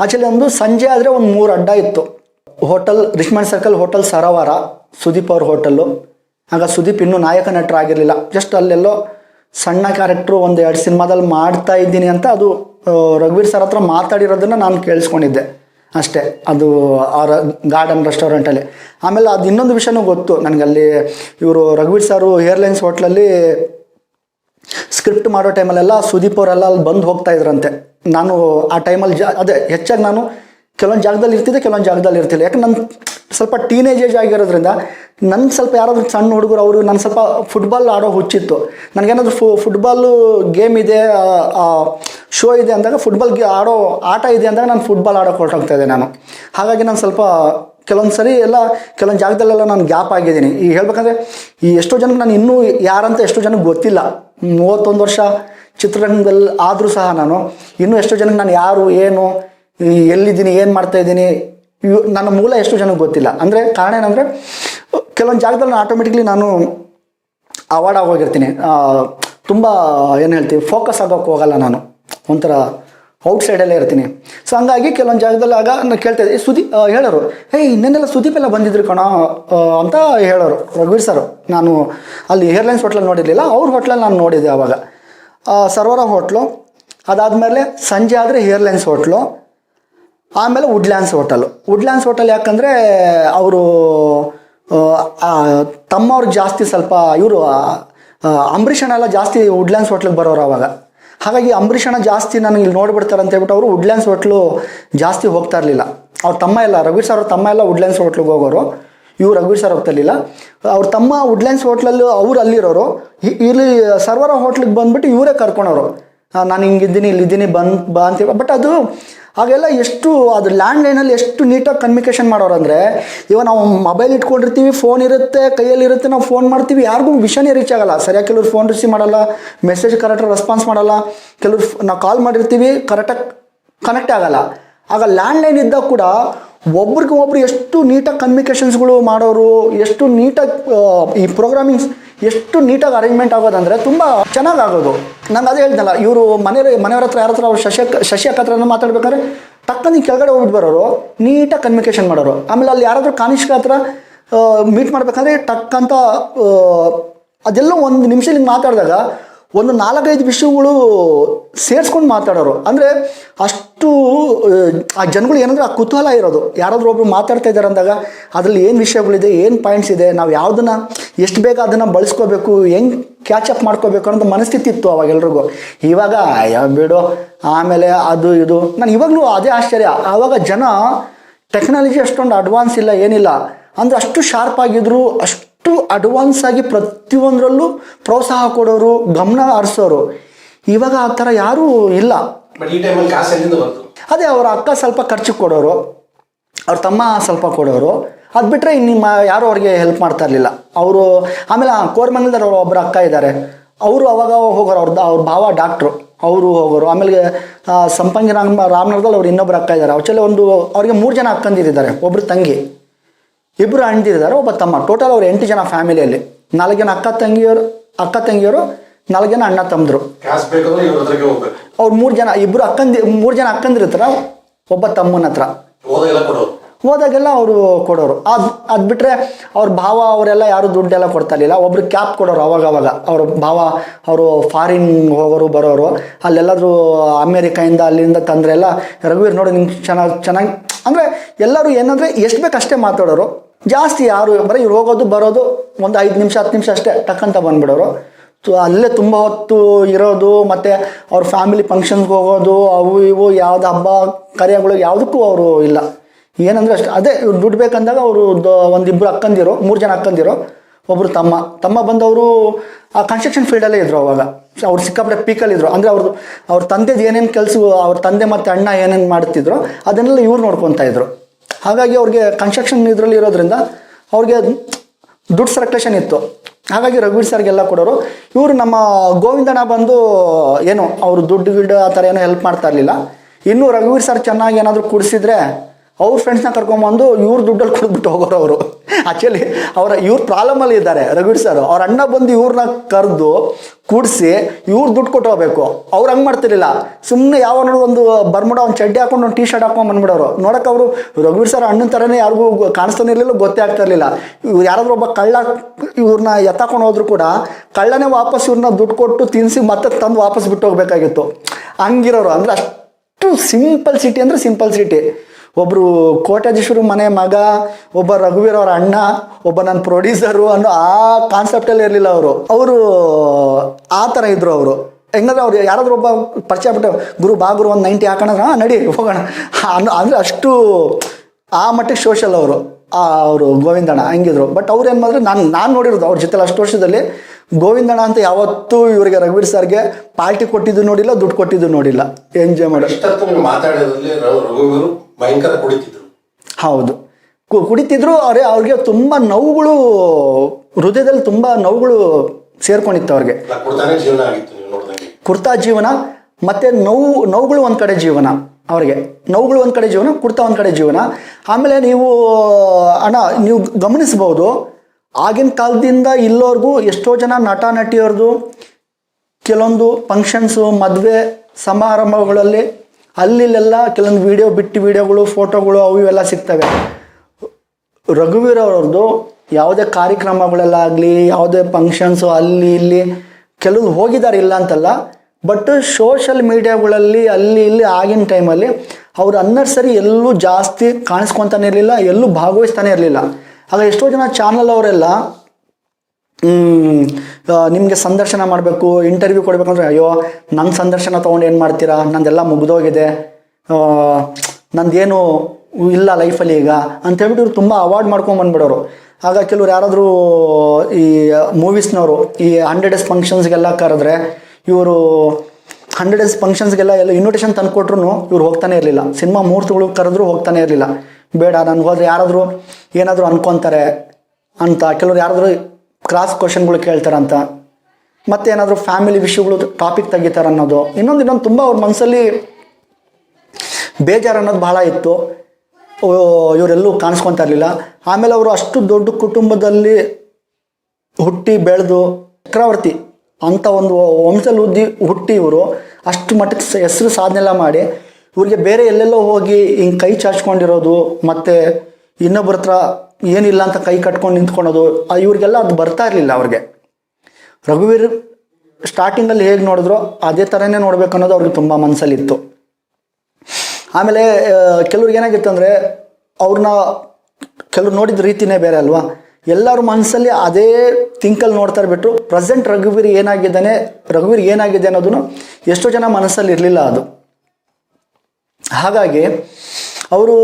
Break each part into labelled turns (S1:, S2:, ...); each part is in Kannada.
S1: ಆಕ್ಚುಲಿ ಒಂದು ಸಂಜೆ ಆದರೆ ಒಂದು ಮೂರು ಅಡ್ಡ ಇತ್ತು. ಹೋಟೆಲ್ ರಿಚ್ಮಂಡ್ ಸರ್ಕಲ್ ಹೋಟೆಲ್ ಸರವಾರ, ಸುದೀಪ್ ಅವ್ರ ಹೋಟೆಲ್ಲು ಆಗ ಸುದೀಪ್ ಇನ್ನೂ ನಾಯಕ ನಟರಾಗಿರಲಿಲ್ಲ ಜಸ್ಟ್ ಅಲ್ಲೆಲ್ಲೋ ಸಣ್ಣ ಕ್ಯಾರೆಕ್ಟ್ರು ಒಂದು ಎರಡು ಸಿನಿಮಾದಲ್ಲಿ ಮಾಡ್ತಾ ಇದ್ದೀನಿ ಅಂತ ಅದು ರಘುವೀರ್ ಸರ್ ಹತ್ರ ಮಾತಾಡಿರೋದನ್ನು ನಾನು ಕೇಳಿಸ್ಕೊಂಡಿದ್ದೆ. ಅಷ್ಟೇ, ಅದು ಅವರ ಗಾರ್ಡನ್ ರೆಸ್ಟೋರೆಂಟಲ್ಲಿ ಆಮೇಲೆ ಅದು ಇನ್ನೊಂದು ವಿಷಯನೂ ಗೊತ್ತು. ನನಗೆ ಅಲ್ಲಿ ಇವರು ರಘುವೀರ್ ಸಾರು ಏರ್ಲೈನ್ಸ್ ಹೋಟ್ಲಲ್ಲಿ ಸ್ಕ್ರಿಪ್ಟ್ ಮಾಡೋ ಟೈಮಲ್ಲೆಲ್ಲ ಸುದೀಪ್ ಅವರೆಲ್ಲ ಅಲ್ಲಿ ಬಂದು ಹೋಗ್ತಾ ಇದ್ರಂತೆ. ನಾನು ಆ ಟೈಮಲ್ಲಿ ಜಾ, ಅದೇ, ಹೆಚ್ಚಾಗಿ ನಾನು ಕೆಲವೊಂದು ಜಾಗದಲ್ಲಿ ಇರ್ತಿದ್ದೆ, ಕೆಲವೊಂದು ಜಾಗದಲ್ಲಿ ಇರ್ತಿಲ್ಲ. ಯಾಕೆ ನನ್ನ ಸ್ವಲ್ಪ ಟೀನೇಜ್ ಏಜ್ ಆಗಿರೋದ್ರಿಂದ ನನಗೆ ಸ್ವಲ್ಪ ಯಾರಾದರೂ ಸಣ್ಣ ಹುಡುಗರು, ಅವರು ನಾನು ಸ್ವಲ್ಪ ಫುಟ್ಬಾಲ್ ಆಡೋ ಹುಚ್ಚಿತ್ತು. ನನಗೇನಾದರೂ ಫು ಫುಟ್ಬಾಲು ಗೇಮ್ ಇದೆ ಶೋ ಇದೆ ಅಂದಾಗ ಫುಟ್ಬಾಲ್ ಆಡೋ ಆಟ ಇದೆ ಅಂದಾಗ ನಾನು ಫುಟ್ಬಾಲ್ ಆಡೋಕೆ ಹೊರಟೋಗ್ತಾ ಇದ್ದೆ ನಾನು. ಹಾಗಾಗಿ ನಾನು ಸ್ವಲ್ಪ ಕೆಲವೊಂದು ಸರಿ ಎಲ್ಲ ಕೆಲವೊಂದು ಜಾಗದಲ್ಲೆಲ್ಲ ನಾನು ಗ್ಯಾಪ್ ಆಗಿದ್ದೀನಿ. ಈಗ ಹೇಳ್ಬೇಕಂದ್ರೆ ಈ ಎಷ್ಟೋ ಜನಕ್ಕೆ ನಾನು ಇನ್ನೂ ಯಾರಂತ ಎಷ್ಟೋ ಜನಕ್ಕೆ ಗೊತ್ತಿಲ್ಲ. ಮೂವತ್ತೊಂದು ವರ್ಷ ಚಿತ್ರರಂಗದಲ್ಲಿ ಆದರೂ ಸಹ ನಾನು ಇನ್ನೂ ಎಷ್ಟೋ ಜನಕ್ಕೆ ನಾನು ಯಾರು ಏನು ಎಲ್ಲಿದ್ದೀನಿ ಏನು ಮಾಡ್ತಾ ಇದ್ದೀನಿ ಇವು ನನ್ನ ಮೂಲ ಎಷ್ಟೋ ಜನಕ್ಕೆ ಗೊತ್ತಿಲ್ಲ. ಅಂದರೆ ಕಾರಣ ಏನಂದರೆ ಕೆಲವೊಂದು ಜಾಗದಲ್ಲಿ ನಾನು ಆಟೋಮೆಟಿಕ್ಲಿ ನಾನು ಅವಾರ್ಡ್ ಆಗೋಗಿರ್ತೀನಿ. ತುಂಬ ಏನು ಹೇಳ್ತೀವಿ ಫೋಕಸ್ ಆಗೋಕೆ ಹೋಗಲ್ಲ ನಾನು. ಒಂಥರ ಔಟ್ಸೈಡಲ್ಲೇ ಇರ್ತೀನಿ. ಸೊ ಹಂಗಾಗಿ ಕೆಲವೊಂದು ಜಾಗದಲ್ಲಿ ಆಗ ನಾನು ಕೇಳ್ತಾ ಇದ್ದೆ ಸುದೀಪ್ ಹೇಳೋರು ಏಯ್ ಇನ್ನೇನೆಲ್ಲ ಸುದೀಪ್ ಎಲ್ಲ ಬಂದಿದ್ರು ಕಣ ಅಂತ ಹೇಳೋರು ರಘುವೀರ್ ಸರ್. ನಾನು ಅಲ್ಲಿ ಏರ್ಲೈನ್ಸ್ ಹೋಟ್ಲಲ್ಲಿ ನೋಡಿರಲಿಲ್ಲ ಅವ್ರ ಹೋಟ್ಲಲ್ಲಿ ನಾನು ನೋಡಿದ್ದೆ ಆವಾಗ ಆ, ಸರ್ವರ ಹೋಟ್ಲು, ಅದಾದಮೇಲೆ ಸಂಜೆ ಆದರೆ ಏರ್ಲೈನ್ಸ್ ಹೋಟ್ಲು, ಆಮೇಲೆ ವುಡ್ಲ್ಯಾಂಡ್ಸ್ ಹೋಟೆಲ್. ವುಡ್ಲ್ಯಾಂಡ್ಸ್ ಹೋಟೆಲ್ ಯಾಕಂದರೆ ಅವರು ತಮ್ಮವ್ರು ಜಾಸ್ತಿ ಸ್ವಲ್ಪ ಇವರು ಅಂಬರೀಷಣ ಎಲ್ಲ ಜಾಸ್ತಿ ವುಡ್ಲ್ಯಾಂಡ್ಸ್ ಹೋಟ್ಲಿಗೆ ಬರೋರು ಅವಾಗ. ಹಾಗಾಗಿ ಅಂಬರೀಷಣ ಜಾಸ್ತಿ ನನಗೆ ಇಲ್ಲಿ ನೋಡಿಬಿಡ್ತಾರೆ ಅಂತ ಹೇಳ್ಬಿಟ್ಟು ಅವರು ವುಡ್ಲ್ಯಾಂಡ್ಸ್ ಹೋಟ್ಲು ಜಾಸ್ತಿ ಹೋಗ್ತಾ ಇರಲಿಲ್ಲ. ಅವ್ರ ತಮ್ಮ ಎಲ್ಲ ರವೀಶ್ ಸರ್ ಅವ್ರ ತಮ್ಮ ಎಲ್ಲ ವುಡ್ಲ್ಯಾನ್ಸ್ ಹೋಟ್ಲಿಗೆ ಹೋಗೋರು. ಇವ್ರು ರಘುವೀರ್ ಸರ್ ಹೋಗ್ತಿರ್ಲಿಲ್ಲ ಅವ್ರ ತಮ್ಮ ವುಡ್ಲ್ಯಾಂಡ್ಸ್ ಹೋಟ್ಲಲ್ಲಿ ಅವ್ರು ಅಲ್ಲಿರೋರು. ಇಲ್ಲಿ ಸರ್ವರ ಹೋಟ್ಲಿಗೆ ಬಂದ್ಬಿಟ್ಟು ಇವರೇ ಕರ್ಕೊಳೋರು ನಾನು ಹಿಂಗಿದ್ದೀನಿ ಇಲ್ಲಿದ್ದೀನಿ ಬಂದು ಬಾ ಅಂತ ಬಟ್ ಅದು ಹಾಗೆಲ್ಲ ಎಷ್ಟು, ಅದು ಲ್ಯಾಂಡ್ ಲೈನಲ್ಲಿ ಎಷ್ಟು ನೀಟಾಗಿ ಕಮ್ಯುನಿಕೇಷನ್ ಮಾಡೋರು ಅಂದರೆ, ಇವಾಗ ನಾವು ಮೊಬೈಲ್ ಇಟ್ಕೊಂಡಿರ್ತೀವಿ ಫೋನ್ ಇರುತ್ತೆ, ಕೈಯಲ್ಲಿ ಇರುತ್ತೆ, ನಾವು ಫೋನ್ ಮಾಡ್ತೀವಿ, ಯಾರಿಗೂ ವಿಷಯನೇ ರೀಚ್ ಆಗಲ್ಲ. ಸರಿಯಾಗಿ ಕೆಲವ್ರು ಫೋನ್ ರಿಸೀವ್ ಮಾಡಲ್ಲ ಮೆಸೇಜ್ ಕರೆಕ್ಟಾಗಿ ರೆಸ್ಪಾನ್ಸ್ ಮಾಡಲ್ಲ, ಕೆಲವ್ರು ನಾವು ಕಾಲ್ ಮಾಡಿರ್ತೀವಿ ಕರೆಕ್ಟಾಗಿ ಕನೆಕ್ಟ್ ಆಗಲ್ಲ. ಆಗ ಲ್ಯಾಂಡ್ ಲೈನ್ ಇದ್ದಾಗ ಕೂಡ ಒಬ್ರಿಗೆ ಒಬ್ರು ಎಷ್ಟು ನೀಟಾಗಿ ಕಮ್ಯುನಿಕೇಷನ್ಸ್ಗಳು ಮಾಡೋರು, ಎಷ್ಟು ನೀಟಾಗಿ ಈ ಪ್ರೋಗ್ರಾಮಿಂಗ್ಸ್ ಎಷ್ಟು ನೀಟಾಗಿ ಅರೇಂಜ್ಮೆಂಟ್ ಆಗೋದಂದರೆ ತುಂಬ ಚೆನ್ನಾಗಿ ಆಗೋದು ನಂಗೆ ಅದೇ ಹೇಳ್ದಲ್ಲ, ಇವರು ಮನೆ ಮನೆಯವ್ರ ಹತ್ರ ಯಾರ ಹತ್ರ ಅವ್ರು ಶಶಿ ಅಕ್ಕ- ಶಶಿ ಅಕ್ಕ ಹತ್ರ ಮಾತಾಡ್ಬೇಕಾದ್ರೆ ಟಕ್ಕಂದು ಈ ಕೆಳಗಡೆ ಹೋಗ್ಬಿಟ್ಟು ಬರೋರು ನೀಟಾಗಿ ಕಮ್ಯುನಿಕೇಷನ್ ಮಾಡೋರು. ಆಮೇಲೆ ಅಲ್ಲಿ ಯಾರಾದರೂ ಕಾನಿಷ್ಕ ಹತ್ರ ಮೀಟ್ ಮಾಡ್ಬೇಕಂದ್ರೆ ಟಕ್ ಅದೆಲ್ಲ ಒಂದು ನಿಮಿಷದಲ್ಲಿ ಮಾತಾಡಿದಾಗ ಒಂದು ನಾಲ್ಕೈದು ವಿಷಯಗಳು ಸೇರಿಸ್ಕೊಂಡು ಮಾತಾಡೋರು. ಅಂದರೆ ಅಷ್ಟು ಆ, ಆ ಜನಗಳು ಏನಂದ್ರೆ ಆ ಕುತೂಹಲ ಇರೋದು. ಯಾರಾದರೂ ಒಬ್ರು ಮಾತಾಡ್ತಾ ಇದ್ದಾರೆ ಅಂದಾಗ ಅದರಲ್ಲಿ ಏನು ವಿಷಯಗಳಿದೆ ಏನು ಪಾಯಿಂಟ್ಸ್ ಇದೆ ನಾವು ಯಾವುದನ್ನ ಎಷ್ಟು ಬೇಗ ಅದನ್ನು ಬಳಸ್ಕೋಬೇಕು ಹೆಂಗೆ ಕ್ಯಾಚಪ್ ಮಾಡ್ಕೋಬೇಕು ಅನ್ನೋದು ಮನಸ್ಥಿತಿ ಇತ್ತು ಅವಾಗ ಎಲ್ರಿಗೂ. ಇವಾಗ ಅಯ್ಯೋ ಬಿಡು ಆಮೇಲೆ ಅದು ಇದು. ನಾನು ಇವಾಗಲೂ ಅದೇ ಆಶ್ಚರ್ಯ. ಆವಾಗ ಜನ ಟೆಕ್ನಾಲಜಿ ಅಷ್ಟೊಂದು ಅಡ್ವಾನ್ಸ್ ಇಲ್ಲ ಏನಿಲ್ಲ. ಅಂದರೆ ಅಷ್ಟು ಶಾರ್ಪ್ ಆಗಿದ್ರು ಅಷ್ಟು ಅಡ್ವಾನ್ಸ್ ಆಗಿ ಪ್ರತಿಯೊಂದರಲ್ಲೂ ಪ್ರೋತ್ಸಾಹ ಕೊಡೋರು ಗಮನ ಹರಿಸೋರು. ಇವಾಗ ಆ ಥರ ಯಾರೂ ಇಲ್ಲ. ಅದೇ ಅವರ ಅಕ್ಕ ಸ್ವಲ್ಪ ಖರ್ಚು ಕೊಡೋರು, ಅವ್ರ ತಮ್ಮ ಸ್ವಲ್ಪ ಕೊಡೋರು, ಅದು ಬಿಟ್ಟರೆ ನಿಮ್ಮ ಯಾರು ಅವ್ರಿಗೆ ಹೆಲ್ಪ್ ಮಾಡ್ತಾ ಇರಲಿಲ್ಲ. ಅವರು, ಆಮೇಲೆ ಕೋರ್ಮಂಗಲ್ದವ್ರು ಅವ್ರ ಒಬ್ಬರು ಅಕ್ಕ ಇದ್ದಾರೆ ಅವರು ಅವಾಗ ಹೋಗೋರು ಅವ್ರದ್ದು ಅವ್ರ ಭಾವ ಡಾಕ್ಟ್ರು ಅವರು ಹೋಗೋರು ಆಮೇಲೆ ಸಂಪಂಗಿ ರಾಮ್, ರಾಮನಗರದಲ್ಲಿ ಅವ್ರು ಇನ್ನೊಬ್ರು ಅಕ್ಕ ಇದ್ದಾರೆ ಆಕ್ಚುಲಿ ಒಂದು, ಅವ್ರಿಗೆ ಮೂರು ಜನ ಅಕ್ಕಂದಿರಿದ್ದಾರೆ ಒಬ್ಬರು ತಂಗಿ ಇಬ್ಬರು ಅಣ್ದಿದ್ದಾರೆ ಒಬ್ಬ ತಮ್ಮ. ಟೋಟಲ್ ಅವ್ರು ಎಂಟು ಜನ ಫ್ಯಾಮಿಲಿಯಲ್ಲಿ ನಾಲ್ಕು ಜನ ಅಕ್ಕ ತಂಗಿಯವರು ಅಕ್ಕ ತಂಗಿಯವರು ನಾಲ್ಕು ಜನ ಅಣ್ಣ ತಮ್ಮದ್ರು ಅವ್ರು ಮೂರು ಜನ ಇಬ್ಬರು ಅಕ್ಕಂದಿ ಮೂರು ಜನ ಅಕ್ಕಂದಿರ್ತಾರ ಒಬ್ಬ ತಮ್ಮನ ಹತ್ರ.
S2: ಹೋದಾಗೆಲ್ಲ
S1: ಅವರು ಕೊಡೋರು. ಅದು ಅದು ಬಿಟ್ಟರೆ ಅವ್ರ ಭಾವ ಅವರೆಲ್ಲ ಯಾರು ದುಡ್ಡೆಲ್ಲ ಕೊಡ್ತಾ ಇರಲಿಲ್ಲ. ಒಬ್ರು ಕ್ಯಾಪ್ ಕೊಡೋರು ಅವಾಗ ಅವಾಗ ಅವ್ರ ಭಾವ ಅವರು ಫಾರಿನ್ ಹೋಗೋರು ಬರೋರು ಅಲ್ಲೆಲ್ಲಾದರೂ ಅಮೇರಿಕಾಯಿಂದ ಅಲ್ಲಿಂದ ತಂದ್ರೆ ಎಲ್ಲ ರಘುವೀರ್ ನೋಡಿ ನಿಮ್ಗೆ ಚೆನ್ನಾಗಿ ಚೆನ್ನಾಗಿ ಅಂದರೆ ಎಲ್ಲರೂ ಏನಂದರೆ ಎಷ್ಟು ಬೇಕು ಅಷ್ಟೇ ಮಾತಾಡೋರು. ಜಾಸ್ತಿ ಯಾರು ಬರೀ ಇವ್ರು ಹೋಗೋದು ಬರೋದು ಒಂದು ಐದು ನಿಮಿಷ ಹತ್ತು ನಿಮಿಷ ಅಷ್ಟೇ ಟಕ್ಕಂತ ಬಂದ್ಬಿಡೋರು. ಅಲ್ಲೇ ತುಂಬ ಹೊತ್ತು ಇರೋದು, ಮತ್ತು ಅವ್ರ ಫ್ಯಾಮಿಲಿ ಫಂಕ್ಷನ್ಸ್ಗೆ ಹೋಗೋದು, ಅವು ಇವು ಯಾವ್ದು ಹಬ್ಬ, ಕಾರ್ಯಗಳು ಯಾವುದಕ್ಕೂ ಅವರು ಇಲ್ಲ. ಏನಂದರೆ ಅಷ್ಟು, ಅದೇ ಇವ್ರು ದುಡ್ಡು ಬೇಕಂದಾಗ ಅವರು ಒಂದಿಬ್ಬರು ಅಕ್ಕಂದಿರು, ಮೂರು ಜನ ಅಕ್ಕಂದಿರು ಒಬ್ಬರು ತಮ್ಮ. ತಮ್ಮ ಬಂದವರು ಆ ಕನ್ಸ್ಟ್ರಕ್ಷನ್ ಫೀಲ್ಡಲ್ಲೇ ಇದ್ರು ಅವಾಗ. ಅವ್ರು ಸಿಕ್ಕಾಪಟ್ಟೆ ಪೀಕಲ್ಲಿ ಇದ್ರು. ಅಂದರೆ ಅವ್ರದ್ದು ಅವ್ರ ತಂದೆದು ಏನೇನು ಕೆಲಸ, ಅವ್ರ ತಂದೆ ಮತ್ತು ಅಣ್ಣ ಏನೇನು ಮಾಡ್ತಿದ್ರು, ಅದನ್ನೆಲ್ಲ ಇವ್ರು ನೋಡ್ಕೊತಾ ಇದ್ರು. ಹಾಗಾಗಿ ಅವ್ರಿಗೆ ಕನ್ಸ್ಟ್ರಕ್ಷನ್ ಇದರಲ್ಲಿ ಇರೋದ್ರಿಂದ ಅವ್ರಿಗೆ ದುಡ್ಡು ಸರ್ಕ್ಯುಲೇಷನ್ ಇತ್ತು. ಹಾಗಾಗಿ ರಘುವೀರ್ ಸರ್ಗೆಲ್ಲ ಕೊಡೋರು. ಇವರು ನಮ್ಮ ಗೋವಿಂದಣ್ಣ ಬಂದು ಏನು, ಅವರು ದುಡ್ಡು ಗಿಡ್ಡು ಆ ಥರ ಏನೋ ಹೆಲ್ಪ್ ಮಾಡ್ತಾ ಇರಲಿಲ್ಲ. ಇನ್ನೂ ರಘುವೀರ್ ಸರ್ ಚೆನ್ನಾಗಿ ಏನಾದರೂ ಕುಡಿಸಿದ್ರೆ ಅವ್ರ ಫ್ರೆಂಡ್ಸ್ನ ಕರ್ಕೊಂಬಂದು ಇವ್ರ ದುಡ್ಡಲ್ಲಿ ಕುಡಿದ್ಬಿಟ್ಟು ಹೋಗೋರು ಅವರು. ಆ್ಯಕ್ಚುಲಿ ಅವರ, ಇವ್ರ ಪ್ರಾಬ್ಲಮಲ್ಲಿ ಇದ್ದಾರೆ, ರಘುವೀರ್ ಸರ್ ಅವ್ರ ಅಣ್ಣ ಬಂದು ಇವ್ರನ್ನ ಕರೆದು ಕೂಡಿಸಿ ಇವ್ರು ದುಡ್ಡು ಕೊಟ್ಟು ಹೋಗ್ಬೇಕು ಅವ್ರು ಹಂಗೆ ಮಾಡ್ತಿರ್ಲಿಲ್ಲ. ಸುಮ್ಮನೆ ಯಾವ ಒಂದು ಬರ್ಮುಡ ಒಂದು ಚಡ್ಡಿ ಹಾಕೊಂಡು ಒಂದು ಟೀ ಶರ್ಟ್ ಹಾಕೊಂಡು ಬಂದ್ಬಿಡೋರು. ನೋಡಕ್ಕೆ ಅವರು ರಘುವೀರ್ ಸರ್ ಅಣ್ಣನ ಥರನೇ ಯಾರಿಗೂ ಕಾಣಿಸ್ತಾನೆ ಇರಲಿಲ್ಲ, ಗೊತ್ತೇ ಆಗ್ತಾ ಇರಲಿಲ್ಲ. ಇವ್ರು ಯಾರಾದ್ರೂ ಒಬ್ಬ ಕಳ್ಳ ಇವ್ರನ್ನ ಎತ್ತಾಕೊಂಡು ಹೋದ್ರು ಕೂಡ ಕಳ್ಳನೇ ವಾಪಸ್ ಇವ್ರನ್ನ ದುಡ್ಡು ಕೊಟ್ಟು ತಿನ್ನಿಸಿ ಮತ್ತೆ ತಂದು ವಾಪಸ್ ಬಿಟ್ಟು ಹೋಗ್ಬೇಕಾಗಿತ್ತು ಹಂಗಿರೋರು. ಅಂದ್ರೆ ಅಷ್ಟು ಸಿಂಪಲ್ ಸಿಟಿ ಅಂದರೆ ಸಿಂಪಲ್ ಸಿಟಿ ಒಬ್ಬರು ಕೋಟ್ಯಾಧೀಶರು ಮನೆ ಮಗ, ಒಬ್ಬ ರಘುವೀರ್ ಅವರ ಅಣ್ಣ, ಒಬ್ಬ ನನ್ನ ಪ್ರೊಡ್ಯೂಸರು ಅನ್ನೋ ಆ ಕಾನ್ಸೆಪ್ಟಲ್ಲಿ ಇರಲಿಲ್ಲ ಅವರು. ಅವರು ಆ ಥರ ಇದ್ದರು ಅವರು. ಹೆಂಗಂದ್ರೆ ಅವ್ರು ಯಾರಾದರೂ ಒಬ್ಬ ಪರಿಚಯ ಬಿಟ್ಟು ಗುರು ಬಾ ಗುರು ಒಂದು ನೈಂಟಿ ಹಾಕೋಣ ನಡಿ, ಹೋಗೋಣ. ಅನ್ನೋ ಅಂದರೆ ಅಷ್ಟು ಆ ಮಟ್ಟಿಗೆ ಸೋಷಲ್ ಅವರು. ಆ ಅವರು ಗೋವಿಂದಣ್ಣ ಹಂಗಿದ್ರು. ಬಟ್ ಅವ್ರು ಏನು ಮಾಡಿದ್ರೆ, ನಾನು ನಾನು ನೋಡಿರೋದು ಅವ್ರ ಜೊತೆ ಅಷ್ಟು ವರ್ಷದಲ್ಲಿ ಗೋವಿಂದಣ್ಣ ಅಂತ ಯಾವತ್ತೂ ಇವರಿಗೆ ರಘುವೀರ್ ಸರ್ಗೆ ಪಾರ್ಟಿ ಕೊಟ್ಟಿದ್ದು ನೋಡಿಲ್ಲ, ದುಡ್ಡು ಕೊಟ್ಟಿದ್ದು ನೋಡಿಲ್ಲ. ಎಂಜಾಯ್ ಮಾಡೋ.
S2: ಭಯಂಕರ ಕುಡಿತಿದ್ರು.
S1: ಹೌದು. ಕು- ಕುಡಿತಿದ್ರು ಅವರೇ ಅವ್ರಿಗೆ ತುಂಬ ನೋವುಗಳು ಹೃದಯದಲ್ಲಿ ತುಂಬ ನೋವುಗಳು ಸೇರ್ಕೊಂಡಿತ್ತು ಅವ್ರಿಗೆ.
S2: ಜೀವನ ಆಗಿತ್ತು
S1: ಕುರ್ತಾ ಜೀವನ ಮತ್ತೆ ನೋವು ನೋವುಗಳು ಒಂದು ಕಡೆ ಜೀವನ ಅವ್ರಿಗೆ. ನೋವುಗಳು ಒಂದು ಕಡೆ ಜೀವನ ಕುರ್ತಾ ಒಂದು ಕಡೆ ಜೀವನ. ಆಮೇಲೆ ನೀವು ಅಣ್ಣ ನೀವು ಗಮನಿಸ್ಬೋದು ಆಗಿನ ಕಾಲದಿಂದ ಇಲ್ಲೋರ್ಗೂ ಎಷ್ಟೋ ಜನ ನಟ ನಟಿಯವ್ರದ್ದು ಕೆಲವೊಂದು ಫಂಕ್ಷನ್ಸು ಮದುವೆ ಸಮಾರಂಭಗಳಲ್ಲಿ ಅಲ್ಲಿಲ್ಲೆಲ್ಲ ಕೆಲವೊಂದು ವಿಡಿಯೋ ಬಿಟ್ಟು ವಿಡಿಯೋಗಳು ಫೋಟೋಗಳು ಅವು ಇವೆಲ್ಲ ಸಿಗ್ತವೆ. ರಘುವೀರ್ ಅವ್ರದ್ದು ಯಾವುದೇ ಕಾರ್ಯಕ್ರಮಗಳಲ್ಲಾಗಲಿ ಯಾವುದೇ ಫಂಕ್ಷನ್ಸು ಅಲ್ಲಿ, ಇಲ್ಲಿ ಕೆಲವು ಹೋಗಿದ್ದಾರೆ ಇಲ್ಲ ಅಂತಲ್ಲ ಬಟ್ ಸೋಷಲ್ ಮೀಡಿಯಾಗಳಲ್ಲಿ ಅಲ್ಲಿ, ಇಲ್ಲಿ ಆಗಿನ ಟೈಮಲ್ಲಿ ಅವ್ರು ಅನ್ನರ್ಸರಿ ಎಲ್ಲೂ ಜಾಸ್ತಿ ಕಾಣಿಸ್ಕೊತಾನೆ ಇರಲಿಲ್ಲ, ಎಲ್ಲೂ ಭಾಗವಹಿಸ್ತಾನೆ ಇರಲಿಲ್ಲ. ಆಗ ಎಷ್ಟೋ ಜನ ಚಾನಲ್ ಅವರೆಲ್ಲ ನಿಮಗೆ ಸಂದರ್ಶನ ಮಾಡಬೇಕು ಇಂಟರ್ವ್ಯೂ ಕೊಡಬೇಕಂದ್ರೆ, ಅಯ್ಯೋ ನನ್ನ ಸಂದರ್ಶನ ತೊಗೊಂಡು ಏನು ಮಾಡ್ತೀರಾ? ನಂದೆಲ್ಲ ಮುಗಿದೋಗಿದೆ. ನಂದೇನು ಇಲ್ಲ ಲೈಫಲ್ಲಿ ಈಗ ಅಂತ ಹೇಳ್ಬಿಟ್ಟು ಇವ್ರು ತುಂಬ ಅವಾರ್ಡ್ ಮಾಡ್ಕೊಂಡು ಬಂದ್ಬಿಡೋರು. ಆಗ ಕೆಲವ್ರು ಯಾರಾದರೂ ಈ ಮೂವೀಸ್ನವರು ಈ ಹಂಡ್ರೆಡ್ ಡೇಸ್ ಫಂಕ್ಷನ್ಸ್ಗೆಲ್ಲ ಕರೆದ್ರೆ, ಇವರು ಹಂಡ್ರೆಡ್ ಡೇಸ್ ಫಂಕ್ಷನ್ಸ್ಗೆಲ್ಲ ಎಲ್ಲ ಇನ್ವಿಟೇಷನ್ ತಂದು ಕೊಟ್ರು ಇವ್ರು ಹೋಗ್ತಾನೆ ಇರಲಿಲ್ಲ. ಸಿನಿಮಾ ಮುಹೂರ್ತಗಳು ಕರೆದ್ರೂ ಹೋಗ್ತಾನೆ ಇರಲಿಲ್ಲ. ಬೇಡ, ನಾನು ಹೋದ್ರೆ ಯಾರಾದರೂ ಏನಾದರೂ ಅನ್ಕೊತಾರೆ ಅಂತ, ಕೆಲವ್ರು ಯಾರಾದರೂ ಕ್ರಾಸ್ ಕ್ವಶನ್ಗಳು ಕೇಳ್ತಾರಂತ, ಮತ್ತೆ ಏನಾದರೂ ಫ್ಯಾಮಿಲಿ ವಿಷಯಗಳು ಟಾಪಿಕ್ ತೆಗಿತಾರೆ ಅನ್ನೋದು. ಇನ್ನೊಂದು ಇನ್ನೊಂದು ತುಂಬ ಅವ್ರ ಮನಸ್ಸಲ್ಲಿ ಬೇಜಾರು ಅನ್ನೋದು ಬಹಳ ಇತ್ತು. ಇವರೆಲ್ಲೂ ಕಾಣಿಸ್ಕೊತಾ ಇರಲಿಲ್ಲ. ಆಮೇಲೆ ಅವರು ಅಷ್ಟು ದೊಡ್ಡ ಕುಟುಂಬದಲ್ಲಿ ಹುಟ್ಟಿ ಬೆಳೆದು ಚಕ್ರವರ್ತಿ ಅಂತ ಒಂದು ವಂಶದಲ್ಲಿ ಉದ್ದಿ ಹುಟ್ಟಿ ಇವರು. ಅಷ್ಟು ಮಟ್ಟಕ್ಕೆ ಹೆಸರು ಸಾಧನೆಲ್ಲ ಮಾಡಿ ಇವರಿಗೆ ಬೇರೆ ಎಲ್ಲೆಲ್ಲೋ ಹೋಗಿ ಹಿಂಗೆ ಕೈ ಚಾಚ್ಕೊಂಡಿರೋದು, ಮತ್ತು ಇನ್ನೊಬ್ಬರ ಹತ್ರ ಏನಿಲ್ಲ ಅಂತ ಕೈ ಕಟ್ಕೊಂಡು ನಿಂತ್ಕೊಳೋದು ಇವ್ರಿಗೆಲ್ಲ ಅದು ಬರ್ತಾ ಇರಲಿಲ್ಲ ಅವ್ರಿಗೆ. ರಘುವೀರ್ ಸ್ಟಾರ್ಟಿಂಗಲ್ಲಿ ಹೇಗೆ ನೋಡಿದ್ರು ಅದೇ ಥರನೇ ನೋಡಬೇಕು ಅನ್ನೋದು ಅವ್ರಿಗೆ ತುಂಬ ಮನಸ್ಸಲ್ಲಿತ್ತು ಆಮೇಲೆ ಕೆಲವ್ರಿಗೆ ಏನಾಗಿತ್ತು ಅಂದರೆ ಅವ್ರನ್ನ ಕೆಲವ್ರು ನೋಡಿದ ರೀತಿನೇ ಬೇರೆ ಅಲ್ವಾ? ಎಲ್ಲರ ಮನಸ್ಸಲ್ಲಿ ಅದೇ ತಿಂಕಲ್ಲಿ ನೋಡ್ತಾ ಇರ್ಬಿಟ್ರು. ಪ್ರೆಸೆಂಟ್ ರಘುವೀರ್ ಏನಾಗಿದ್ದಾನೆ, ರಘುವೀರ್ ಏನಾಗಿದೆ ಅನ್ನೋದನ್ನು ಎಷ್ಟೋ ಜನ ಮನಸ್ಸಲ್ಲಿ ಇರಲಿಲ್ಲ ಅದು. ಹಾಗಾಗಿ ಅವರು,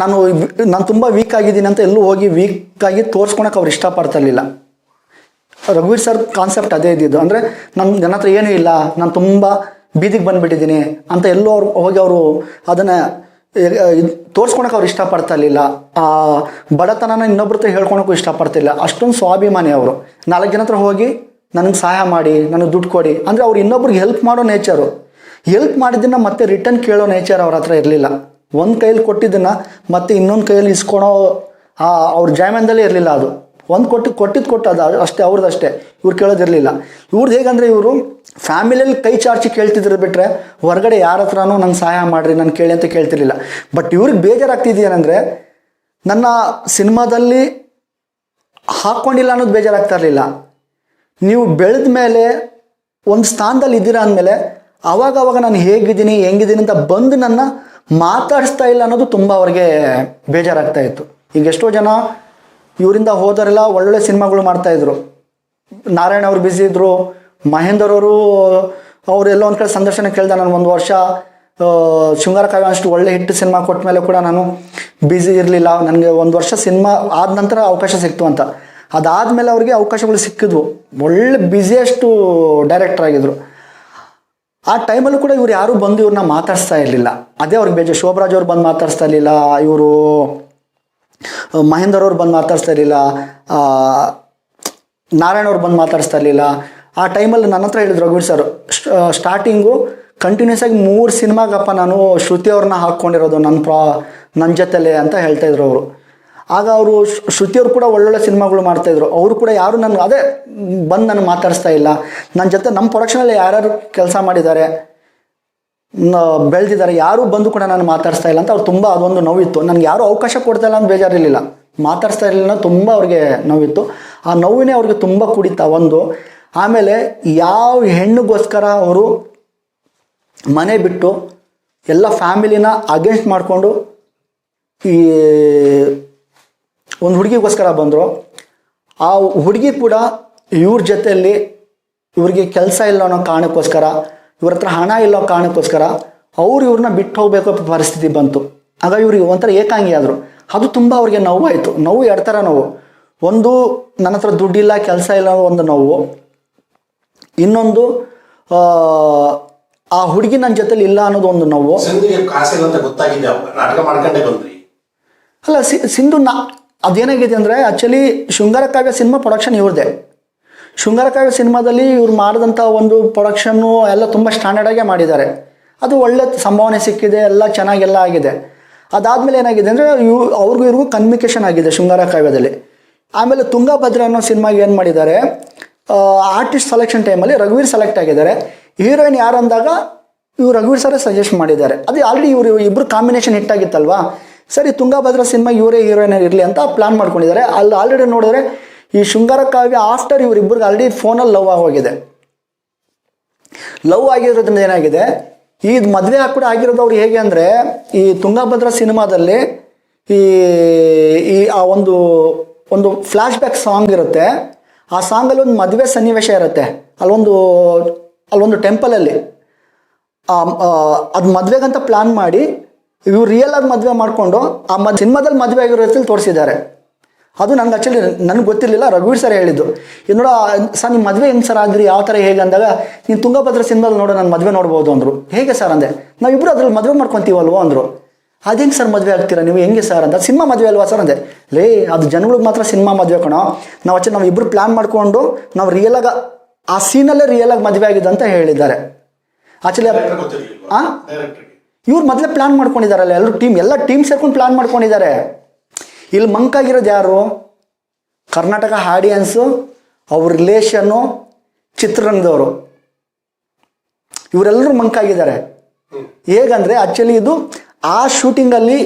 S1: ನಾನು ನಾನು ತುಂಬ ವೀಕ್ ಆಗಿದ್ದೀನಿ ಅಂತ ಎಲ್ಲೂ ಹೋಗಿ ವೀಕ್ ಆಗಿ ತೋರಿಸ್ಕೊಳಕ್ಕೆ ಅವ್ರು ಇಷ್ಟಪಡ್ತಿರಲಿಲ್ಲ ರಘುವೀರ್ ಸರ್ ಕಾನ್ಸೆಪ್ಟ್ ಅದೇ ಇದ್ದಿದ್ದು. ಅಂದರೆ ನನ್ನ ನನ್ನ ಹತ್ರ ಏನೂ ಇಲ್ಲ, ನಾನು ತುಂಬ ಬೀದಿಗೆ ಬಂದುಬಿಟ್ಟಿದ್ದೀನಿ ಅಂತ ಎಲ್ಲೋ ಅವ್ರು ಹೋಗಿ ಅವರು ಅದನ್ನು ತೋರಿಸ್ಕೊಳಕ್ಕೆ ಅವ್ರು ಇಷ್ಟಪಡ್ತಾ ಇರಲಿಲ್ಲ. ಆ, ಬಡತನನ ಇನ್ನೊಬ್ರ ಹತ್ರ ಹೇಳ್ಕೊಳಕ್ಕೂ ಇಷ್ಟಪಡ್ತಿಲ್ಲ ಅಷ್ಟೊಂದು ಸ್ವಾಭಿಮಾನಿ ಅವರು. ನಾಲ್ಕು ಜನ ಹತ್ರ ಹೋಗಿ ನನಗೆ ಸಹಾಯ ಮಾಡಿ, ನನಗೆ ದುಡ್ಡು ಕೊಡಿ. ಅಂದರೆ ಅವ್ರು ಇನ್ನೊಬ್ರಿಗೆ ಹೆಲ್ಪ್ ಮಾಡೋ ನೇಚರು ಹೆಲ್ಪ್ ಮಾಡಿದ್ದನ್ನು ಮತ್ತೆ ರಿಟರ್ನ್ ಕೇಳೋ ನೇಚರ್ ಅವ್ರ ಹತ್ರ ಇರಲಿಲ್ಲ. ಒಂದು ಕೈಯಲ್ಲಿ ಕೊಟ್ಟಿದ್ದನ್ನು ಮತ್ತೆ ಇನ್ನೊಂದು ಕೈಯಲ್ಲಿ ಇಸ್ಕೊಳೋ ಆ, ಅವ್ರ ಜಾಮೀನದಲ್ಲೇ ಇರಲಿಲ್ಲ ಅದು. ಒಂದು ಕೊಟ್ಟು ಕೊಟ್ಟಿದ್ದು ಕೊಟ್ಟು ಅದು, ಅಷ್ಟೇ ಅವ್ರದ್ದು ಅಷ್ಟೇ ಇವ್ರು ಕೇಳೋದಿರಲಿಲ್ಲ. ಇವ್ರದ್ದು ಹೇಗಂದರೆ ಇವರು ಫ್ಯಾಮಿಲಿಯಲ್ಲಿ ಕೈ ಚಾರ್ಚಿ ಕೇಳ್ತಿದ್ರು ಬಿಟ್ಟರೆ ಹೊರಗಡೆ ಯಾರ ಹತ್ರನೂ ನಂಗೆ ಸಹಾಯ ಮಾಡಿರಿ, ನಾನು ಕೇಳಿ ಅಂತ ಕೇಳ್ತಿರ್ಲಿಲ್ಲ. ಬಟ್ ಇವ್ರಿಗೆ ಬೇಜಾರಾಗ್ತಿದ್ದೇನೆಂದರೆ ನನ್ನ ಸಿನಿಮಾದಲ್ಲಿ ಹಾಕ್ಕೊಂಡಿಲ್ಲ ಅನ್ನೋದು ಬೇಜಾರಾಗ್ತಾ ಇರಲಿಲ್ಲ. ನೀವು ಬೆಳೆದ ಮೇಲೆ, ಒಂದು ಸ್ಥಾನದಲ್ಲಿ ಇದ್ದೀರಾ ಅಂದಮೇಲೆ ಅವಾಗ ನಾನು ಹೇಗಿದ್ದೀನಿ, ಹೆಂಗಿದ್ದೀನಿ ಅಂತ ಬಂದು ನನ್ನ ಮಾತಾಡಿಸ್ತಾ ಇಲ್ಲ ಅನ್ನೋದು ತುಂಬ ಅವ್ರಿಗೆ ಬೇಜಾರಾಗ್ತಾ ಇತ್ತು. ಈಗ ಎಷ್ಟೋ ಜನ ಇವರಿಂದ ಹೋದರೆಲ್ಲ ಒಳ್ಳೊಳ್ಳೆ ಸಿನಿಮಾಗಳು ಮಾಡ್ತಾಯಿದ್ರು ನಾರಾಯಣ ಅವರು ಬ್ಯುಸಿ ಇದ್ದರು ಮಹೇಂದರ್ ಅವರು ಅವರೆಲ್ಲ ಒಂದು ಕಡೆ ಸಂದರ್ಶನ ಕೇಳಿದೆ ನಾನು ಒಂದು ವರ್ಷ. ಶೃಂಗಾರ ಕಾವ್ಯ ಅಷ್ಟು ಒಳ್ಳೆ ಹಿಟ್ಟು ಸಿನಿಮಾ ಕೊಟ್ಟ ಮೇಲೆ ಕೂಡ ನಾನು ಬ್ಯುಸಿ ಇರಲಿಲ್ಲ. ನನಗೆ ಒಂದು ವರ್ಷ ಸಿನಿಮಾ ಆದ ನಂತರ ಅವಕಾಶ ಸಿಕ್ತು ಅಂತ. ಅದಾದಮೇಲೆ ಅವ್ರಿಗೆ ಅವಕಾಶಗಳು ಸಿಕ್ಕಿದ್ವು. ಒಳ್ಳೆ ಬ್ಯುಸಿಯೆಸ್ಟು ಡೈರೆಕ್ಟರ್ ಆಗಿದ್ರು. ಆ ಟೈಮಲ್ಲೂ ಕೂಡ ಇವ್ರು ಯಾರೂ ಬಂದು ಇವ್ರನ್ನ ಮಾತಾಡಿಸ್ತಾ ಇರಲಿಲ್ಲ. ಅದೇ ಅವ್ರಿಗೆ ಬೇಜ ಶೋಭರಾಜ್ ಅವ್ರು ಬಂದು ಮಾತಾಡಿಸ್ತಾ ಇರಲಿಲ್ಲ. ಇವರು ಮಹೇಂದರ್ ಅವ್ರು ಬಂದು ಮಾತಾಡಿಸ್ತಾ ಇರಲಿಲ್ಲ. ನಾರಾಯಣ ಅವ್ರು ಬಂದು ಮಾತಾಡಿಸ್ತಾ ಇರಲಿಲ್ಲ. ಆ ಟೈಮಲ್ಲಿ ನನ್ನ ಹತ್ರ ಹೇಳಿದ್ರು ರಘುವೀರ್ ಸರ್ ಸ್ಟಾರ್ಟಿಂಗು ಕಂಟಿನ್ಯೂಸ್ ಆಗಿ ಮೂರು ಸಿನಿಮಾಗಪ್ಪ ನಾನು ಶ್ರುತಿ ಅವ್ರನ್ನ ಹಾಕ್ಕೊಂಡಿರೋದು ನನ್ನ ಪ್ರಾ ನನ್ನ ಜೊತೆಲೆ ಅಂತ ಹೇಳ್ತಾ ಇದ್ರು ಅವರು. ಆಗ ಅವರು ಶ್ರುತಿಯವರು ಕೂಡ ಒಳ್ಳೊಳ್ಳೆ ಸಿನಿಮಾಗಳು ಮಾಡ್ತಾಯಿದ್ರು. ಅವರು ಕೂಡ ಯಾರು ನನ್ನ ಅದೇ ಬಂದು ನಾನು ಮಾತಾಡಿಸ್ತಾ ಇಲ್ಲ. ನನ್ನ ಜೊತೆ ನಮ್ಮ ಪ್ರೊಡಕ್ಷನಲ್ಲಿ ಯಾರ್ಯಾರು ಕೆಲಸ ಮಾಡಿದ್ದಾರೆ ಬೆಳೆದಿದ್ದಾರೆ, ಯಾರೂ ಬಂದು ಕೂಡ ನಾನು ಮಾತಾಡಿಸ್ತಾ ಇಲ್ಲ ಅಂತ ಅವ್ರು ತುಂಬ ಅದೊಂದು ನೋವಿತ್ತು. ನನಗೆ ಯಾರೂ ಅವಕಾಶ ಕೊಡ್ತಾ ಇಲ್ಲ ಅಂತ ಬೇಜಾರಿರಲಿಲ್ಲ. ಮಾತಾಡಿಸ್ತಾ ಇರಲಿಲ್ಲ ತುಂಬ ಅವ್ರಿಗೆ ನೋವಿತ್ತು. ಆ ನೋವಿನೇ ಅವ್ರಿಗೆ ತುಂಬ ಕುಡಿತಾ ಒಂದು. ಆಮೇಲೆ ಯಾವ ಹೆಣ್ಣಿಗೋಸ್ಕರ ಅವರು ಮನೆ ಬಿಟ್ಟು ಎಲ್ಲ ಫ್ಯಾಮಿಲಿನ ಅಗೇನ್ಸ್ಟ್ ಮಾಡಿಕೊಂಡು ಈ ಒಂದು ಹುಡುಗಿಗೋಸ್ಕರ ಬಂದರು. ಆ ಹುಡುಗಿ ಕೂಡ ಇವ್ರ ಜೊತೆಯಲ್ಲಿ ಇವ್ರಿಗೆ ಕೆಲಸ ಇಲ್ಲ ಅನ್ನೋ ಕಾರಣಕ್ಕೋಸ್ಕರ ಇವ್ರ ಹತ್ರ ಹಣ ಇಲ್ಲ ಕಾರಣಕ್ಕೋಸ್ಕರ ಅವ್ರು ಇವ್ರನ್ನ ಬಿಟ್ಟು ಹೋಗ್ಬೇಕು ಪರಿಸ್ಥಿತಿ ಬಂತು. ಆಗ ಇವ್ರಿಗೆ ಒಂಥರ ಏಕಾಂಗಿ ಆದರು. ಅದು ತುಂಬ ಅವ್ರಿಗೆ ನೋವಾಯಿತು. ನೋವು ಎರಡು ಥರ ನೋವು. ಒಂದು ನನ್ನ ಹತ್ರ ದುಡ್ಡಿಲ್ಲ ಕೆಲಸ ಇಲ್ಲ ಅನ್ನೋ ಒಂದು ನೋವು. ಇನ್ನೊಂದು ಆ, ಹುಡುಗಿ ನನ್ನ ಜೊತೆಲಿ ಇಲ್ಲ ಅನ್ನೋದು ಒಂದು ನೋವು. ಅಲ್ಲ ಸಿಂಧು ನಾ ಅದೇನಾಗಿದೆ ಅಂದರೆ ಆ್ಯಕ್ಚುಲಿ ಶೃಂಗಾರ ಕಾವ್ಯ ಸಿನಿಮಾ ಪ್ರೊಡಕ್ಷನ್ ಇವ್ರದ್ದೇ. ಶೃಂಗಾರ ಕಾವ್ಯ ಸಿನಿಮಾದಲ್ಲಿ ಇವ್ರು ಮಾಡಿದಂಥ ಒಂದು ಪ್ರೊಡಕ್ಷನ್ನು ಎಲ್ಲ ತುಂಬ ಸ್ಟ್ಯಾಂಡರ್ಡಾಗೆ ಮಾಡಿದ್ದಾರೆ. ಅದು ಒಳ್ಳೆ ಸಂಭಾವನೆ ಸಿಕ್ಕಿದೆ, ಎಲ್ಲ ಚೆನ್ನಾಗೆಲ್ಲ ಆಗಿದೆ. ಅದಾದಮೇಲೆ ಏನಾಗಿದೆ ಅಂದರೆ ಇವ್ ಅವ್ರಿಗೂ ಇವ್ರಿಗೂ ಕಮ್ಯುನಿಕೇಷನ್ ಆಗಿದೆ ಶೃಂಗಾರ ಕಾವ್ಯದಲ್ಲಿ ಆಮೇಲೆ ತುಂಗಭದ್ರ ಅನ್ನೋ ಸಿನಿಮಾಗೆ ಏನು ಮಾಡಿದ್ದಾರೆ ಆರ್ಟಿಸ್ಟ್ ಸೆಲೆಕ್ಷನ್ ಟೈಮಲ್ಲಿ ರಘುವೀರ್ ಸೆಲೆಕ್ಟ್ ಆಗಿದ್ದಾರೆ. ಹೀರೋಯಿನ್ ಯಾರು ಅಂದಾಗ ಇವ್ರು ರಘುವೀರ್ ಸರೇ ಸಜೆಸ್ಟ್ ಮಾಡಿದ್ದಾರೆ. ಅದು ಆಲ್ರೆಡಿ ಇವರು ಇಬ್ಬರು ಕಾಂಬಿನೇಷನ್ ಹಿಟ್ ಆಗಿತ್ತಲ್ವಾ? ಸರಿ ತುಂಗಭದ್ರ ಸಿನಿಮಾ ಇವರೇ ಹೀರೋಯಿನ್ ಇರಲಿ ಅಂತ ಪ್ಲಾನ್ ಮಾಡ್ಕೊಂಡಿದ್ದಾರೆ. ಅಲ್ಲಿ ಆಲ್ರೆಡಿ ನೋಡಿದ್ರೆ ಈ ಶೃಂಗಾರ ಕಾವ್ಯ ಆಫ್ಟರ್ ಇವರಿಬ್ಬರಿಗೆ ಆಲ್ರೆಡಿ ಫೋನಲ್ಲಿ ಲವ್ ಆಗೋಗಿದೆ. ಲವ್ ಆಗಿರೋದ್ರಿಂದ ಏನಾಗಿದೆ? ಈ ಮದುವೆ ಕೂಡ ಆಗಿರೋದು ಅವ್ರು ಹೇಗೆ ಅಂದರೆ, ಈ ತುಂಗಭದ್ರ ಸಿನಿಮಾದಲ್ಲಿ ಈ ಈ ಆ ಒಂದು ಒಂದು ಫ್ಲ್ಯಾಶ್ ಬ್ಯಾಕ್ ಸಾಂಗ್ ಇರುತ್ತೆ. ಆ ಸಾಂಗಲ್ಲಿ ಒಂದು ಮದುವೆ ಸನ್ನಿವೇಶ ಇರುತ್ತೆ. ಅಲ್ಲೊಂದು ಅಲ್ಲೊಂದು ಟೆಂಪಲಲ್ಲಿ ಅದು ಮದುವೆಗಂತ ಪ್ಲಾನ್ ಮಾಡಿ ಇವ್ರು ರಿಯಲ್ ಆಗಿ ಮದುವೆ ಮಾಡಿಕೊಂಡು ಆ ಮದ್ ಸಿನಿಮಾದಲ್ಲಿ ಮದುವೆ ಆಗಿರೋ ರೀತಿಲಿ ತೋರಿಸಿದ್ದಾರೆ. ಅದು ನನಗೆ ಆ್ಯಕ್ಚುಲಿ ನನಗೆ ಗೊತ್ತಿರಲಿಲ್ಲ ರಘುವೀರ್ ಸರ್ ಹೇಳಿದ್ದು. ಇದು ನೋಡೋ ಸರ್ ನಿಮ್ಮ ಮದುವೆ ಹೆಂಗೆ ಸರ್ ಆಗಿರಿ ಯಾವ ಥರ ಹೇಗೆ ಅಂದಾಗ ನೀನು ತುಂಗಭದ್ರ ಸಿನಿಮಾದಲ್ಲಿ ನೋಡೋ ನಾನು ಮದುವೆ ನೋಡ್ಬೋದು ಅಂದರು. ಹೇಗೆ ಸರ್ ಅಂದೆ? ನಾವಿಬ್ಬರು ಅದ್ರಲ್ಲಿ ಮದುವೆ ಮಾಡ್ಕೊತೀವಲ್ವೋ ಅಂದರು. ಅದು ಹೆಂಗೆ ಸರ್ ಮದುವೆ ಆಗ್ತೀರಾ ನೀವು ಹೆಂಗೆ ಸರ್ ಅಂತ ಸಿನಿಮಾ ಮದುವೆ ಅಲ್ವಾ ಸರ್ ಅಂದೆ? ಲೇ ಅದು ಜನಗಳಿಗೆ ಮಾತ್ರ ಸಿನಿಮಾ ಮದುವೆ ಕಣೋ. ನಾವು ಆಚೆ ನಾವು ಇಬ್ಬರು ಪ್ಲ್ಯಾನ್ ಮಾಡಿಕೊಂಡು ನಾವು ರಿಯಲಾಗಿ ಆ ಸೀನಲ್ಲೇ ರಿಯಲಾಗಿ ಮದುವೆ ಆಗಿದೆ ಅಂತ ಹೇಳಿದ್ದಾರೆ ಆಕ್ಚುಲಿ
S2: ಹಾಂ
S1: ಇವ್ರು ಮೊದಲೇ ಪ್ಲಾನ್ ಮಾಡ್ಕೊಂಡಿದ್ದಾರಲ್ಲ ಎಲ್ಲರೂ ಟೀಮ್ ಎಲ್ಲ ಟೀಮ್ ಸೇರ್ಕೊಂಡು ಪ್ಲಾನ್ ಮಾಡ್ಕೊಂಡಿದ್ದಾರೆ ಇಲ್ಲಿ ಮಂಕಾಗಿರೋದು ಯಾರು? ಕರ್ನಾಟಕ ಆಡಿಯನ್ಸು ಅವ್ರ ರಿಲೇಷನ್ನು ಚಿತ್ರರಂಗದವರು. ಇವರೆಲ್ಲರೂ ಮಂಕಾಗಿದ್ದಾರೆ. ಹೇಗಂದರೆ ಆ್ಯಕ್ಚುಲಿ ಇದು ಆ ಶೂಟಿಂಗಲ್ಲಿ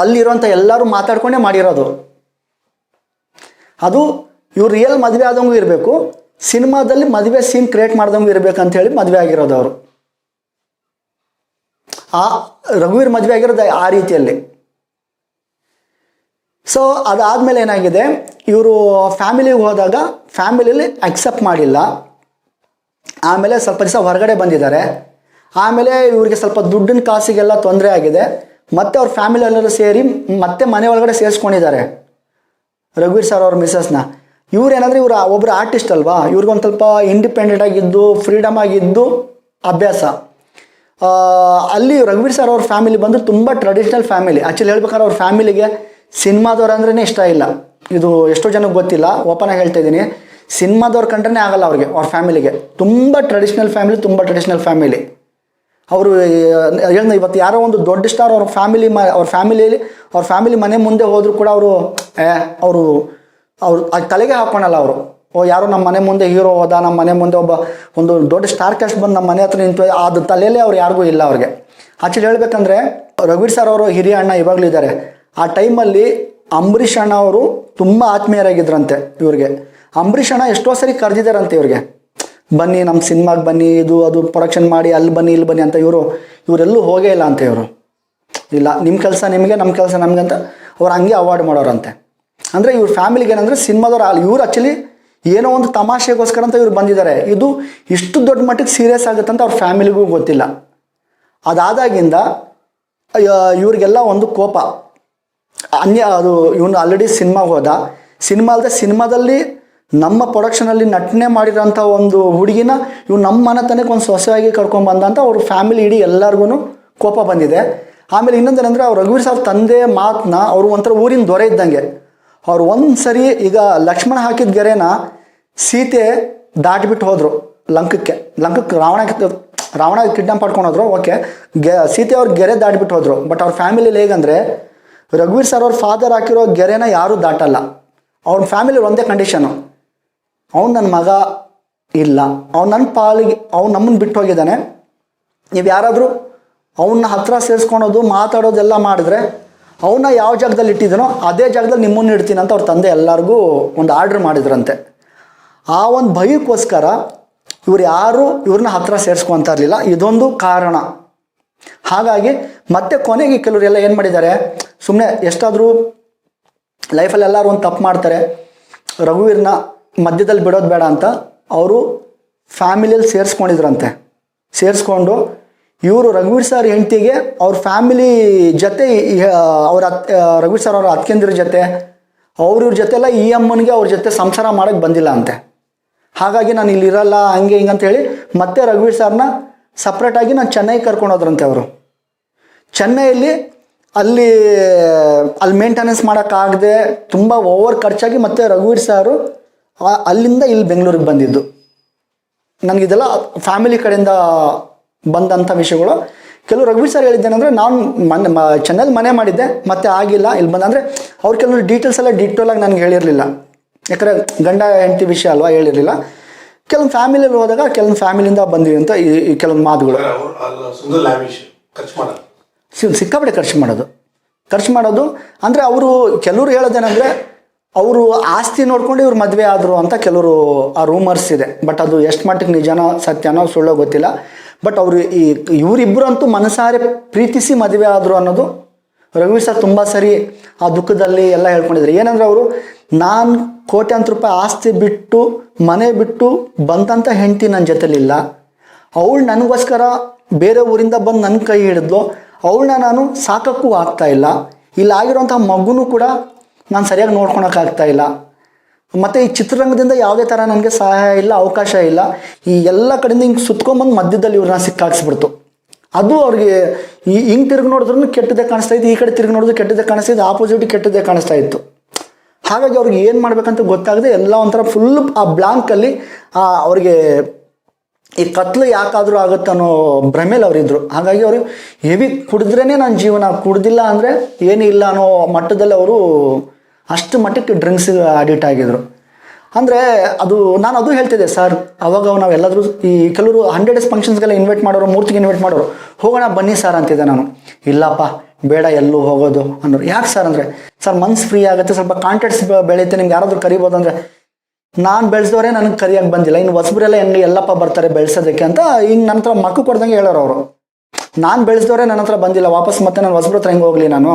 S1: ಅಲ್ಲಿರೋಂಥ ಎಲ್ಲರೂ ಮಾತಾಡ್ಕೊಂಡೇ ಮಾಡಿರೋದು. ಅದು ಇವ್ರು ರಿಯಲ್ ಮದುವೆ ಆದಂಗೂ ಇರಬೇಕು, ಸಿನಿಮಾದಲ್ಲಿ ಮದುವೆ ಸೀನ್ ಕ್ರಿಯೇಟ್ ಮಾಡ್ದಂಗೂ ಇರಬೇಕು ಅಂತ ಹೇಳಿ ಮದುವೆ ಆಗಿರೋದು ಅವರು. ಆ ರಘುವೀರ್ ಮದುವೆ ಆಗಿರೋದು ಆ ರೀತಿಯಲ್ಲಿ. ಸೊ ಅದಾದಮೇಲೆ ಏನಾಗಿದೆ? ಇವರು ಫ್ಯಾಮಿಲಿಗೆ ಹೋದಾಗ ಫ್ಯಾಮಿಲಿಯಲ್ಲಿ ಅಕ್ಸೆಪ್ಟ್ ಮಾಡಿಲ್ಲ. ಆಮೇಲೆ ಸ್ವಲ್ಪ ದಿವಸ ಹೊರಗಡೆ ಬಂದಿದ್ದಾರೆ. ಆಮೇಲೆ ಇವರಿಗೆ ಸ್ವಲ್ಪ ದುಡ್ಡಿನ ಕಾಸಿಗೆಲ್ಲ ತೊಂದರೆ ಆಗಿದೆ. ಮತ್ತೆ ಅವ್ರ ಫ್ಯಾಮಿಲಿ ಎಲ್ಲರೂ ಸೇರಿ ಮತ್ತೆ ಮನೆ ಒಳಗಡೆ ಸೇರಿಸ್ಕೊಂಡಿದ್ದಾರೆ. ರಘುವೀರ್ ಸರ್ ಅವ್ರ ಮಿಸಸ್ನ ಇವ್ರು ಏನಂದ್ರೆ ಇವ್ರು ಒಬ್ಬರು ಆರ್ಟಿಸ್ಟ್ ಅಲ್ವಾ? ಇವ್ರಿಗೊಂದು ಸ್ವಲ್ಪ ಇಂಡಿಪೆಂಡೆಂಟ್ ಆಗಿದ್ದು ಫ್ರೀಡಮ್ ಆಗಿದ್ದು ಅಭ್ಯಾಸ. ಅಲ್ಲಿ ರಘುವೀರ್ ಸರ್ ಅವ್ರ ಫ್ಯಾಮಿಲಿ ಬಂದು ತುಂಬ ಟ್ರೆಡಿಷ್ನಲ್ ಫ್ಯಾಮಿಲಿ ಆ್ಯಕ್ಚುಲಿ ಹೇಳ್ಬೇಕಾದ್ರೆ ಅವ್ರ ಫ್ಯಾಮಿಲಿಗೆ ಸಿನಿಮಾದವ್ರು ಅಂದ್ರೇ ಇಷ್ಟ ಇಲ್ಲ. ಇದು ಎಷ್ಟೋ ಜನಕ್ಕೆ ಗೊತ್ತಿಲ್ಲ. ಓಪನ್ ಆಗಿ ಹೇಳ್ತಾ ಇದ್ದೀನಿ. ಸಿನಿಮಾದವ್ರು ಕಂಡ್ರೇ ಆಗಲ್ಲ ಅವ್ರಿಗೆ, ಅವ್ರ ಫ್ಯಾಮಿಲಿಗೆ ತುಂಬ ಟ್ರೆಡಿಷ್ನಲ್ ಫ್ಯಾಮಿಲಿ ತುಂಬ ಟ್ರೆಡಿಷ್ನಲ್ ಫ್ಯಾಮಿಲಿ ಅವರು ಹೇಳಿದ್ರೆ ಇವತ್ತು ಯಾರೋ ಒಂದು ದೊಡ್ಡ ಸ್ಟಾರ್ ಅವ್ರ ಫ್ಯಾಮಿಲಿ ಮ, ಅವ್ರ ಫ್ಯಾಮಿಲಿಯಲ್ಲಿ ಅವ್ರ ಫ್ಯಾಮಿಲಿ ಮನೆ ಮುಂದೆ ಹೋದರೂ ಕೂಡ ಅವರು ಅವರು, ಅವ್ರು ಅದು ತಲೆಗೆ ಹಾಕ್ಕೊಳಲ್ಲ ಅವರು. ಓ, ಯಾರೋ ನಮ್ಮ ಮನೆ ಮುಂದೆ ಹೀರೋ ಹೋದ, ನಮ್ಮ ಮನೆ ಮುಂದೆ ಒಬ್ಬ ಒಂದು ದೊಡ್ಡ ಸ್ಟಾರ್ ಕ್ಯಾಸ್ಟ್ ಬಂದು ನಮ್ಮ ಮನೆ ಹತ್ರ ನಿಂತು ಅದು ತಲೆಯಲ್ಲೇ ಅವ್ರು ಯಾರಿಗೂ ಇಲ್ಲ ಅವ್ರಿಗೆ. ಆ್ಯಕ್ಚುಲಿ ಹೇಳ್ಬೇಕಂದ್ರೆ ರಘುವೀರ್ ಸರ್ ಅವರು, ಹಿರಿಯ ಅಣ್ಣ ಇವಾಗಲೂ ಇದ್ದಾರೆ. ಆ ಟೈಮಲ್ಲಿ ಅಂಬರೀಷ್ ಅಣ್ಣ ಅವರು ತುಂಬ ಆತ್ಮೀಯರಾಗಿದ್ರಂತೆ ಇವ್ರಿಗೆ. ಅಂಬರೀಷ್ ಅಣ್ಣ ಎಷ್ಟೋ ಸರಿ ಕರೆದಿದ್ದಾರಂತೆ ಇವ್ರಿಗೆ. ಬನ್ನಿ ನಮ್ಮ ಸಿನಿಮಾಗೆ ಬನ್ನಿ, ಇದು, ಅದು ಪ್ರೊಡಕ್ಷನ್ ಮಾಡಿ, ಅಲ್ಲಿ ಬನ್ನಿ, ಇಲ್ಲಿ ಬನ್ನಿ ಅಂತ ಇವರು, ಇವರೆಲ್ಲೂ ಹೋಗೇ ಇಲ್ಲ ಅಂತ ಇವರು. ಇಲ್ಲ ನಿಮ್ಮ ಕೆಲಸ ನಿಮಗೆ ನಮ್ಮ ಕೆಲಸ ನಮಗೆ ಅಂತ ಅವ್ರು ಹಂಗೆ ಅವಾರ್ಡ್ ಮಾಡೋರಂತೆ. ಅಂದರೆ ಇವ್ರ ಫ್ಯಾಮಿಲಿಗೆ ಏನಂದರೆ ಸಿನಿಮಾದವ್ರು, ಇವ್ರು ಆ್ಯಕ್ಚುಲಿ ಏನೋ ಒಂದು ತಮಾಷೆಗೋಸ್ಕರ ಅಂತ ಇವ್ರು ಬಂದಿದ್ದಾರೆ. ಇದು ಇಷ್ಟು ದೊಡ್ಡ ಮಟ್ಟಿಗೆ ಸೀರಿಯಸ್ ಆಗುತ್ತೆ ಅಂತ ಅವ್ರ ಫ್ಯಾಮಿಲಿಗೂ ಗೊತ್ತಿಲ್ಲ. ಅದಾದಾಗಿಂದ ಇವ್ರಿಗೆಲ್ಲ ಒಂದು ಕೋಪ. ಅನ್ಯ, ಅದು ಇವನು ಆಲ್ರೆಡಿ ಸಿನಿಮಾಗೆ ಹೋದ. ಸಿನಿಮಾ ಅಲ್ಲದೆ ಸಿನಿಮಾದಲ್ಲಿ ನಮ್ಮ ಪ್ರೊಡಕ್ಷನಲ್ಲಿ ನಟನೆ ಮಾಡಿರೋಂಥ ಒಂದು ಹುಡುಗಿನ ಇವ್ನು ನಮ್ಮ ಮನೆತನಕ್ಕೆ ಒಂದು ಸೊಸೆಯಾಗಿ ಕರ್ಕೊಂಡ್ಬಂದ ಅಂತ ಅವ್ರ ಫ್ಯಾಮಿಲಿ ಇಡೀ ಎಲ್ಲರಿಗೂ ಕೋಪ ಬಂದಿದೆ. ಆಮೇಲೆ ಇನ್ನೊಂದೇನೆಂದರೆ, ಅವ್ರು ರಘುವೀರ್ ಸರ್ ತಂದೆ ಮಾತನ್ನ ಅವರು ಒಂಥರ ಊರಿನ ದೊರೆ ಇದ್ದಂಗೆ. ಅವ್ರು ಒಂದು ಸರಿ ಈಗ ಲಕ್ಷ್ಮಣ ಹಾಕಿದ ಗೆರೆನ ಸೀತೆ ದಾಟಿಬಿಟ್ಟು ಹೋದರು ಲಂಕಕ್ಕೆ. ಲಂಕಕ್ಕೆ ರಾವಣ ರಾವಣ ಕಿಡ್ನಾಪ್ ಹೋದ್ರು, ಓಕೆ. ಗೆ, ಸೀತೆ ಅವ್ರ ಗೆರೆ ದಾಟ್ಬಿಟ್ಟು ಹೋದರು. ಬಟ್ ಅವ್ರ ಫ್ಯಾಮಿಲಿಲಿ ಹೇಗಂದ್ರೆ ರಘುವೀರ್ ಸರ್ ಅವ್ರ ಫಾದರ್ ಹಾಕಿರೋ ಗೆರೆನ ಯಾರೂ ದಾಟಲ್ಲ. ಅವ್ರ ಫ್ಯಾಮಿಲಿ ಒಂದೇ ಕಂಡೀಷನು ಅವ್ನು ನನ್ನ ಮಗ ಇಲ್ಲ. ಅವ್ನು ನನ್ನ ಪಾಲಿಗೆ, ಅವ್ನು ನಮ್ಮನ್ನು ಬಿಟ್ಟು ಹೋಗಿದ್ದಾನೆ. ನೀವು ಯಾರಾದರೂ ಅವನ್ನ ಹತ್ರ ಸೇರಿಸ್ಕೊಳೋದು, ಮಾತಾಡೋದೆಲ್ಲ ಮಾಡಿದ್ರೆ ಅವನ್ನ ಯಾವ ಜಾಗದಲ್ಲಿ ಇಟ್ಟಿದ್ದನೋ ಅದೇ ಜಾಗದಲ್ಲಿ ನಿಮ್ಮನ್ನು ಇಡ್ತೀನಿ ಅಂತ ಅವ್ರ ತಂದೆ ಎಲ್ಲರಿಗೂ ಒಂದು ಆರ್ಡ್ರ್ ಮಾಡಿದ್ರಂತೆ. ಆ ಒಂದು ಭಯಕ್ಕೋಸ್ಕರ ಇವ್ರು ಯಾರು ಇವ್ರನ್ನ ಹತ್ರ ಸೇರಿಸ್ಕೊತಾ ಇರಲಿಲ್ಲ. ಇದೊಂದು ಕಾರಣ. ಹಾಗಾಗಿ ಮತ್ತೆ ಕೊನೆಗೆ ಕೆಲವರೆಲ್ಲ ಏನು ಮಾಡಿದ್ದಾರೆ? ಸುಮ್ಮನೆ ಎಷ್ಟಾದರೂ ಲೈಫಲ್ಲಿ ಎಲ್ಲರೂ ಒಂದು ತಪ್ಪು ಮಾಡ್ತಾರೆ. ರಘುವೀರ್ನ ಮಧ್ಯದಲ್ಲಿ ಬಿಡೋದು ಬೇಡ ಅಂತ ಅವರು ಫ್ಯಾಮಿಲಿಯಲ್ಲಿ ಸೇರಿಸ್ಕೊಂಡಿದ್ರಂತೆ. ಸೇರಿಸ್ಕೊಂಡು ಇವರು ರಘುವೀರ್ ಸರ್ ಹೆಂಡತಿಗೆ ಅವ್ರ ಫ್ಯಾಮಿಲಿ ಜೊತೆ ಅವ್ರ ಅತ್ ರಘುವೀರ್ ಸರ್ ಅವ್ರ ಅತ್ಕೆಂದಿರ ಜೊತೆ, ಅವ್ರ ಇವ್ರ ಜೊತೆ ಎಲ್ಲ ಈ ಅಮ್ಮನಿಗೆ ಅವ್ರ ಜೊತೆ ಸಂಸಾರ ಮಾಡೋಕ್ಕೆ ಬಂದಿಲ್ಲ ಅಂತೆ. ಹಾಗಾಗಿ ನಾನು ಇಲ್ಲಿ ಇರಲ್ಲ, ಹಂಗೆ ಹಿಂಗೆ ಅಂತ ಹೇಳಿ ಮತ್ತೆ ರಘುವೀರ್ ಸರ್ನ ಸಪ್ರೇಟಾಗಿ ನಾನು ಚೆನ್ನೈಗೆ ಕರ್ಕೊಂಡು ಹೋದ್ರಂತೆ ಅವರು. ಚೆನ್ನೈಯಲ್ಲಿ ಅಲ್ಲಿ ಅಲ್ಲಿ ಮೇಂಟೆನೆನ್ಸ್ ಮಾಡೋಕ್ಕಾಗದೆ ತುಂಬ ಓವರ್ ಖರ್ಚಾಗಿ ಮತ್ತೆ ರಘುವೀರ್ ಸಾರು ಅಲ್ಲಿಂದ ಇಲ್ಲಿ ಬೆಂಗಳೂರಿಗೆ ಬಂದಿದ್ದು. ನನಗಿದೆಲ್ಲ ಫ್ಯಾಮಿಲಿ ಕಡೆಯಿಂದ ಬಂದಂಥ ವಿಷಯಗಳು. ಕೆಲವು ರಘುವೀರ್ ಸರ್ ಹೇಳಿದ್ದೇನೆಂದರೆ ನಾನು ಮನೆ ಮ ಚೆನ್ನೈಲಿ ಮನೆ ಮಾಡಿದ್ದೆ ಮತ್ತೆ ಆಗಿಲ್ಲ ಇಲ್ಲಿ ಬಂದ ಅಂದರೆ ಅವ್ರು ಕೆಲವೊಂದು ಡೀಟೇಲ್ಸ್ ಎಲ್ಲ ಡೀಟೇಲ್ ಆಗಿ ನನಗೆ ಹೇಳಿರಲಿಲ್ಲ. ಯಾಕಂದರೆ ಗಂಡ ಹೆಂಡತಿ ವಿಷಯ ಅಲ್ವಾ ಹೇಳಿರಲಿಲ್ಲ. ಕೆಲವೊಂದು ಫ್ಯಾಮಿಲಿಯಲ್ಲಿ ಹೋದಾಗ ಕೆಲವೊಂದು ಫ್ಯಾಮಿಲಿಯಿಂದ ಬಂದಿವಿ ಅಂತ ಈ ಕೆಲವೊಂದು ಮಾತುಗಳು. ಸಿಕ್ಕಾಪಟ್ಟೆ ಖರ್ಚು ಮಾಡೋದು. ಖರ್ಚು ಮಾಡೋದು ಅಂದರೆ ಅವರು ಕೆಲವರು ಹೇಳೋದೇನೆಂದರೆ ಅವರು ಆಸ್ತಿ ನೋಡ್ಕೊಂಡು ಇವ್ರು ಮದುವೆ ಆದರು ಅಂತ ಕೆಲವರು ಆ ರೂಮರ್ಸ್ ಇದೆ. ಬಟ್ ಅದು ಎಷ್ಟು ಮಟ್ಟಿಗೆ ನಿಜನೋ ಸತ್ಯನೋ ಸುಳ್ಳೋ ಗೊತ್ತಿಲ್ಲ. ಬಟ್ ಅವರು ಈ ಇವರಿಬ್ಬರಂತೂ ಮನಸಾರೆ ಪ್ರೀತಿಸಿ ಮದುವೆ ಆದರು ಅನ್ನೋದು ರಘುವೀರ್ ಸರ್ ತುಂಬ ಸರಿ ಆ ದುಃಖದಲ್ಲಿ ಎಲ್ಲ ಹೇಳ್ಕೊಂಡಿದ್ರು ಏನಂದ್ರೆ ಅವರು, ನಾನು ಕೋಟ್ಯಾಂತರ ರೂಪಾಯಿ ಆಸ್ತಿ ಬಿಟ್ಟು, ಮನೆ ಬಿಟ್ಟು ಬಂದಂಥ ಹೆಂಡತಿ ನನ್ನ ಜೊತೆಲಿಲ್ಲ. ಅವಳು ನನಗೋಸ್ಕರ ಬೇರೆ ಊರಿಂದ ಬಂದು ನನ್ನ ಕೈ ಹಿಡಿದ್ಲು. ಅವಳನ್ನ ನಾನು ಸಾಕಕ್ಕೂ ಆಗ್ತಾ ಇಲ್ಲ. ಇಲ್ಲಾಗಿರೋಂಥ ಮಗುನೂ ಕೂಡ ನಾನು ಸರಿಯಾಗಿ ನೋಡ್ಕೊಳಕ್ಕಾಗ್ತಾ ಇಲ್ಲ. ಮತ್ತು ಈ ಚಿತ್ರರಂಗದಿಂದ ಯಾವುದೇ ಥರ ನನಗೆ ಸಹಾಯ ಇಲ್ಲ, ಅವಕಾಶ ಇಲ್ಲ. ಈ ಎಲ್ಲ ಕಡೆಯಿಂದ ಹಿಂಗೆ ಸುತ್ಕೊಂಬಂದು ಮಧ್ಯದಲ್ಲಿ ಇವ್ರನ್ನ ಸಿಕ್ಕಾಕ್ಸ್ಬಿಡ್ತು. ಅದು ಅವ್ರಿಗೆ ಈ ಹಿಂಗೆ ತಿರುಗಿ ನೋಡಿದ್ರು ಕೆಟ್ಟದೇ ಕಾಣಿಸ್ತಾ ಇತ್ತು, ಈ ಕಡೆ ತಿರುಗಿ ನೋಡಿದ್ರು ಕೆಟ್ಟದೇ ಕಾಣಿಸ್ತಾ ಇತ್ತು ಆಪೋಸಿಟ್ ಕೆಟ್ಟದೇ ಕಾಣಿಸ್ತಾ ಇತ್ತು. ಹಾಗಾಗಿ ಅವ್ರಿಗೆ ಏನು ಮಾಡಬೇಕಂತ ಗೊತ್ತಾಗದೆ ಎಲ್ಲ ಒಂಥರ ಫುಲ್ ಆ ಬ್ಲಾಂಕಲ್ಲಿ ಅವ್ರಿಗೆ ಈ ಕತ್ಲು ಯಾಕಾದರೂ ಆಗುತ್ತೆ ಅನ್ನೋ ಭ್ರಮೇಲಿ ಇದ್ದರು ಹಾಗಾಗಿ ಅವರು ಹೆವಿ ಕುಡಿದ್ರೇ ನನ್ನ ಜೀವನ, ಕುಡ್ದಿಲ್ಲ ಅಂದರೆ ಏನಿಲ್ಲ ಅನ್ನೋ ಮಟ್ಟದಲ್ಲಿ ಅವರು ಅಷ್ಟು ಮಟ್ಟಕ್ಕೆ ಡ್ರಿಂಕ್ಸ್ ಅಡಿಕ್ಟ್ ಆಗಿದ್ರು. ಅಂದರೆ ಅದು ನಾನು ಅದು ಹೇಳ್ತಿದ್ದೆ, ಸರ್, ಅವಾಗ ನಾವು ಎಲ್ಲಾದರೂ ಈ ಕೆಲವರು ಹಂಡ್ರೆಡ್ ಡೇಸ್ ಫಂಕ್ಷನ್ಸ್ಗೆಲ್ಲ ಇನ್ವೈಟ್ ಮಾಡೋರು, ಮೂರ್ತಿಗೆ ಇನ್ವೈಟ್ ಮಾಡೋರು, ಹೋಗೋಣ ಬನ್ನಿ ಸರ್ ಅಂತಿದ್ದೆ ನಾನು. ಇಲ್ಲಪ್ಪ, ಬೇಡ, ಎಲ್ಲೂ ಹೋಗೋದು ಅನ್ನೋರು. ಯಾಕೆ ಸರ್ ಅಂದರೆ, ಸರ್ ಮನ್ಸು ಫ್ರೀ ಆಗುತ್ತೆ, ಸ್ವಲ್ಪ ಕಾಂಟ್ಯಾಕ್ಟ್ಸ್ ಬೆಳೆಯುತ್ತೆ, ನಿಮ್ಗೆ ಯಾರಾದರೂ ಕರಿಬೋದು ಅಂದರೆ, ನಾನು ಬೆಳೆಸಿದವರೇ ನನಗೆ ಕರಿಯಾಗಿ ಬಂದಿಲ್ಲ. ಇನ್ನು ಹೊಸಬ್ರೆಲ್ಲ ಹೆಂಗೆ ಎಲ್ಲಪ್ಪ ಬರ್ತಾರೆ ಬೆಳೆಸೋದಕ್ಕೆ ಅಂತ ಹಿಂಗೆ ನನ್ನ ಹತ್ರ ಮಕ್ಕು ಕೊಡ್ದಂಗೆ ಹೇಳೋರು ಅವರು. ನಾನು ಬೆಳೆಸಿದವರೇ ನನ್ನ ಹತ್ರ ಬಂದಿಲ್ಲ, ವಾಪಸ್ ಮತ್ತೆ ನಾನು ಹೊಸಬ್ರ ಹತ್ರ ಹೆಂಗೆ ಹೋಗಲಿ ನಾನು?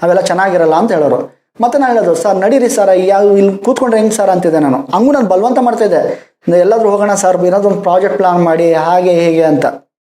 S1: ಅವೆಲ್ಲ ಚೆನ್ನಾಗಿರಲ್ಲ ಅಂತ ಹೇಳೋರು. ಮತ್ತೆ ನಾನು ಹೇಳೋದು ಸರ್, ನಡೀರಿ ಸರ್ ಯಾವ ಇಲ್ಲಿ ಕೂತ್ಕೊಂಡ್ರೆ ಹೆಂಗೆ ಸರ್? ಅಂತಿದ್ದೆ ನಾನು. ಹಂಗೂ ನಾನು ಬಲವಂತ ಮಾಡ್ತಾ ಇದ್ದೆ ಎಲ್ಲಾದರೂ ಹೋಗೋಣ ಸರ್, ಏನಾದರೂ ಒಂದು ಪ್ರಾಜೆಕ್ಟ್ ಪ್ಲಾನ್ ಮಾಡಿ, ಹಾಗೆ ಹೀಗೆ ಅಂತ.